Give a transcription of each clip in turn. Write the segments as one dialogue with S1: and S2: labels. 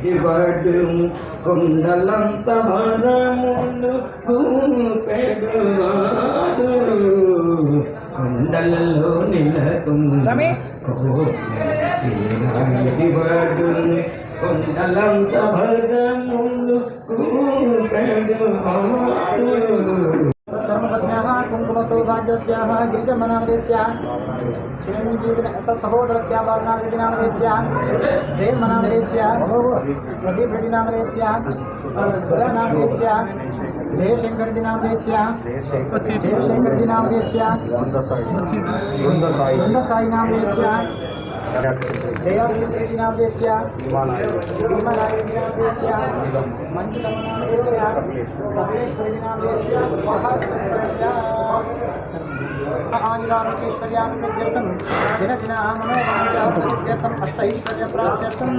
S1: శివడు కొండలంత వరములు పెడువాడు కొండలలో నిలకుండే శివడు కొండలంత భరములు
S2: పెడువాడు कुङ्कुमसौभाग्यवत्याः गिरिजमनामदेस्याः सहोदरस्य वर्णागिरिनामदेस्याः जयमनामदेस्याः प्रदीपरेड्डिनामदेस्याः सुधानामदेस्याः जयशङ्कररेड्डिनामदेस्याः जयशङ्कररेड्डिनामदेस्याः वृन्दसायिनामदेस्याः जयाशङ्कररेड्डिनामदेस्याः भीमनायरेड्डिनामदेस्याः मञ्जुतमनामदेस्याः आयुरारोग्यैश्वर्याभिवृद्ध्यर्थं दिनदिना मनोवाञ्चाः प्रसिद्ध्यर्थम् अष्टैश्वर्यप्राप्त्यर्थं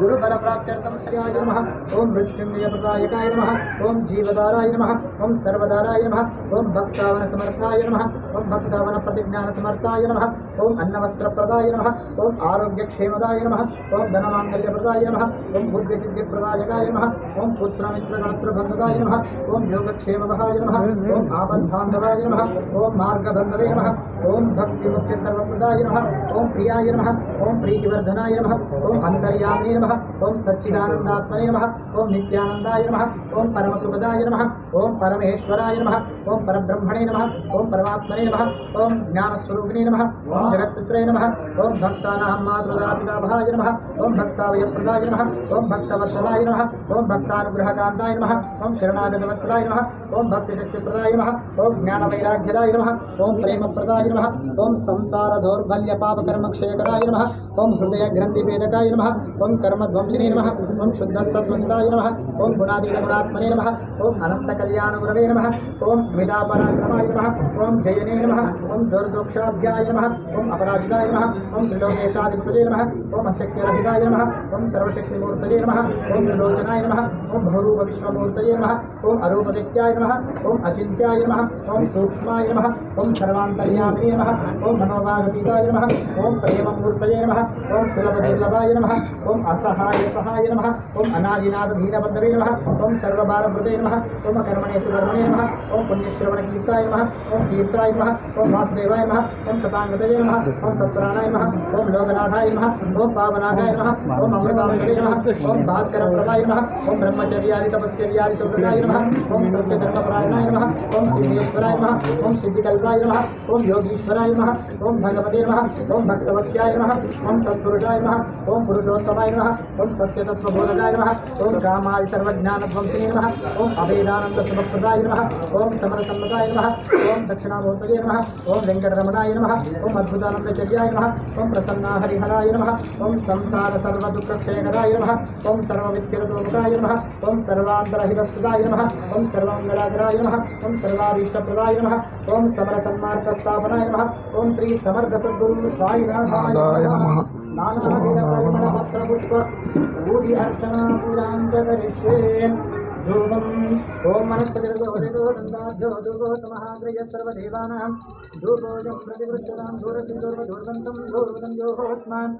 S2: गुरुबलप्राप्त्यर्थं श्रियाय नमः ॐ मृत्युञ्जयप्रदायकाय नमः ॐ जीवदाराय नमः ॐ सर्वदाराय नमः ॐ भक्तावनसमर्थाय नमः ॐ भक्तावनप्रतिज्ञानसमर्थाय नमः ॐ अन्नवस्त्रप्रदाय नमः ॐ आरोग्यक्षेमदाय नमः ॐ धनमाङ्गल्यप्रदाय नमः ॐ बुद्धिसिद्धिप्रदायकाय नमः ॐ पुत्रमित्रगणत्रभङ्गदाय नमः ॐ योगक्षेमवहाय नमः ॐ आपद्बान्धवाय नमः ॐ मार्गबन्धवे नमः ఓం భక్తి ముక్తి సర్వప్రదాయ నమ. ఓం ప్రియాయ నమ. ఓం ప్రీతివర్ధనాయ నమ. ఓం అంతర్యామినే నమ. ఓం సచ్చిదానందాత్మనే నమ. ఓం నిత్యానందాయ నమ. ఓం పరమసుఖదాయ నమ. ఓం పరమేశ్వరాయ నమ. ॐ परब्रह्मणे नमः ॐ परमात्मने नमः ॐ ज्ञानस्वरूपिणे नमः ॐ जगत्पुत्रे नमः ॐ भक्तानां मातृदापिताभाय नमः ॐ भक्तावयप्रदाय नमः ॐ भक्तवत्सलाय नमः ॐ भक्तानुग्रहकान्ताय नमः ॐ शरणागतवत्सलाय नमः ॐ भक्तिशक्तिप्रदाय नमः ॐ ज्ञानवैराग्यदाय नमः ॐ प्रेमप्रदाय नमः ॐ संसारदौर्बल्यपापकर्मक्षयकराय नमः ॐ हृदयग्रन्थिभेदकाय नमः ॐ कर्मध्वंसिने नमः ॐ शुद्धस्तत्वसिदाय नमः ॐ गुणातीतगुणात्मने नमः ॐ अनन्तकल्याणगुरवे नमः ॐ विदापराक्रमाय नमः ॐ जयने नमः ॐ दुर्दोक्षाभ्याय नमः ॐ अपराजिताय नमः ॐ त्रिलोकेशाधिपतये नमः ॐ अशक्यरहिताय नमः ॐ सर्वशक्तिमूर्तये नमः ॐ सुलोचनाय नमः ॐ बहुरूपविश्वमूर्तये नमः ॐ अरूपनित्याय नमः ॐ अचिन्त्याय नमः ॐ सूक्ष्माय नमः ॐ सर्वान्तर्यामिने नमः ॐ मनोभागतीताय नमः ॐ प्रेममूर्तये नमः ॐ सुलभदुर्लभाय नमः ॐ असहाय सहाय नमः ॐ अनादिनाथधीनबन्धवे नमः ॐ सर्वभारभृते नमः ॐ कर्मणे सुधर्मणे नमः ॐ पुण्यश्रवणकीर्ताय नमः। ॐ कीर्ताय नमः ॐ वासुदेवाय नमः ॐ शताङ्गतये नमः ॐ सत्प्राणाय नमः ॐ लोकनाथाय नमः ॐ पावनाथाय नमः ॐ अमृतांशवे नमः ॐ भास्करप्रदाय नमः ॐ ब्रह्मचर्यादि तपस्कर्यादि सुप्रदाय नमः ॐ सत्यधर्मपरायणाय नमः ॐ सिद्धेश्वराय नमः ॐ सिद्धिकल्पाय नमः ॐ योगीश्वराय नमः ॐ भगवते नमः ॐ भक्तवस्याय नमः ॐ सत्पुरुषाय नमः ॐ पुरुषोत्तमाय नमः ॐ सत्यतत्त्वबोधकाय नमः ॐ कामादि सर्वज्ञानध्वंसिने नमः ॐ अभेदानन्दसुभप्रदाय नमः ॐ समरसम्मताय नमः ॐ दक्षिणामूर्तये नमः ॐ वेङ्कटरमणाय नमः ॐ अद्भुतानन्दचर्याय नमः ॐ प्रसन्नाहरिहराय नमः ॐ संसार सर्वदुःखक्षयकराय नमः ॐ सर्वविद्यरतोमुखाय नमः ॐ सर्वान्तरहितस्तुताय नमः ॐ सर्वमङ्गलाकराय नमः ॐ सर्वाभीष्टप्रदाय नमः ॐ समरसन्मार्गस्थापनाय नमः ॐ श्री समर्थसद्गुरु स्वामिनाथाय नमः नानाविधपरिमलपत्रपुष्प ऊदि अर्चना पूजाञ्च करिष्ये धूपम् ॐ मनस्पतिर्गोरिदोदन्ताभ्योदुर्गोतमहाग्रय सर्वदेवानां धूपोजं प्रतिवृष्यतां धूरसिन्दूर्वधूर्वन्तं धूर्वदं योगोऽस्मान्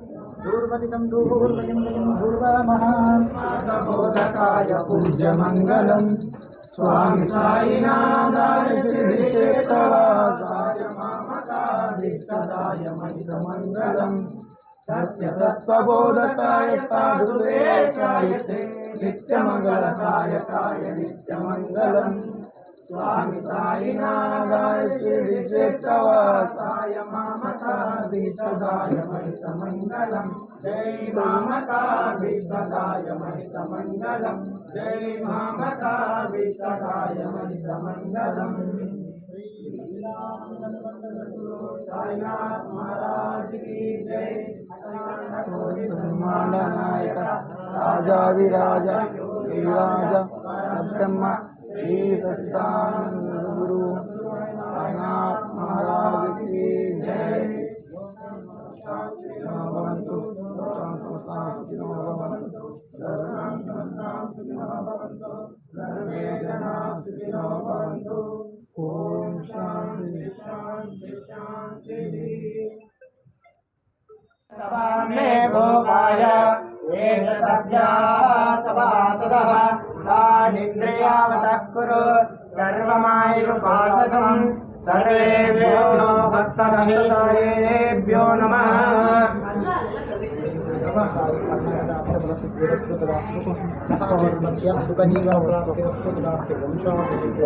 S2: धूर्वदितं धूर्वदिं वयं धूर्वामः
S3: बोधकाय पूज्यमङ्गलम् स्वामि साईनाथाय श्रीक्षेत्रवासाय मामकादिष्टदाय महितमङ्गलम् सत्यतत्त्वबोधकाय साधुवेशाय ते నిత్యమంగళదాయకాయ నిత్యమంగళం. స్వామి సాయినాథాయ శ్రీ క్షేత్రవాసాయ మామతాధీతదాయ మహితమంగళం జై మామతాధీతదాయ మహితమంగళం జై మామతాధీతదాయ మహితమంగళం సాయినాథ్ మహారాజ్ కీ జై. नायक राजाधिराजा राजा ब्रह्म श्री सच्चिदानंद गुरु साईनाथ महाराज की जय भवन्तु सुखिनो भवन्तु
S2: मे गोपाय एकसभ्याः सभासदः तानिन्द्रियावतः कुरु सर्वमायुरुपासकम् सर्वेभ्यो भक्तसहितेभ्यो नमः सह सुखजीवनप्राप्तिरस्तु तदास्तु
S4: प्राणायाम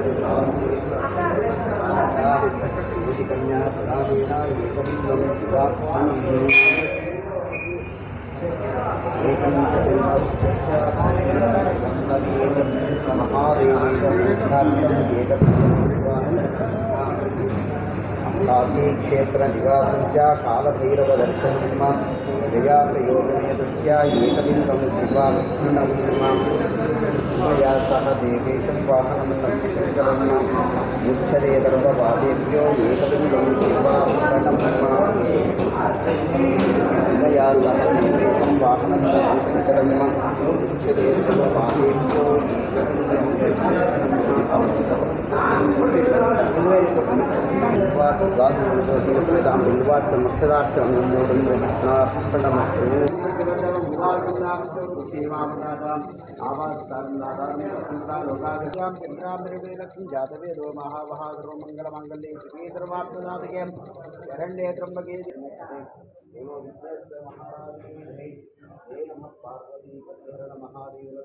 S4: शिवात्मानं काशी क्षेत्र निवासं च कालभैरवदर्शनं जया प्रयोजने दृष्ट्या एकबिन्दं शिवालक्ष्मणं मया सह देवेशं కాశీక్షేత్ర నివాసంచ కాలభైరవ దర్శనం జయా ప్రయోజనే దృష్ట్యా ఏకలింగం శివామయా సహ దేవేశం వాహనం నక్షకరం ముచ్చరే దర్భవాదేభ్యో ఏకలింగం శివామరణం మయా సహ దేవేశం వాహనం నక్షకరం ముచ్చరే దర్భవాదేభ్యో ఏకలింగం శివామరణం மக்ஷதார்த்தம் நம்மோடும் ஜாதவேதோ மகாபகாதரோ மங்களமங்கலே ஸ்ரீதர்மாத்மநாதகே இரண்டே திரம்பகே பார்வதி மகாதேவ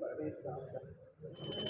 S4: परमेश्वर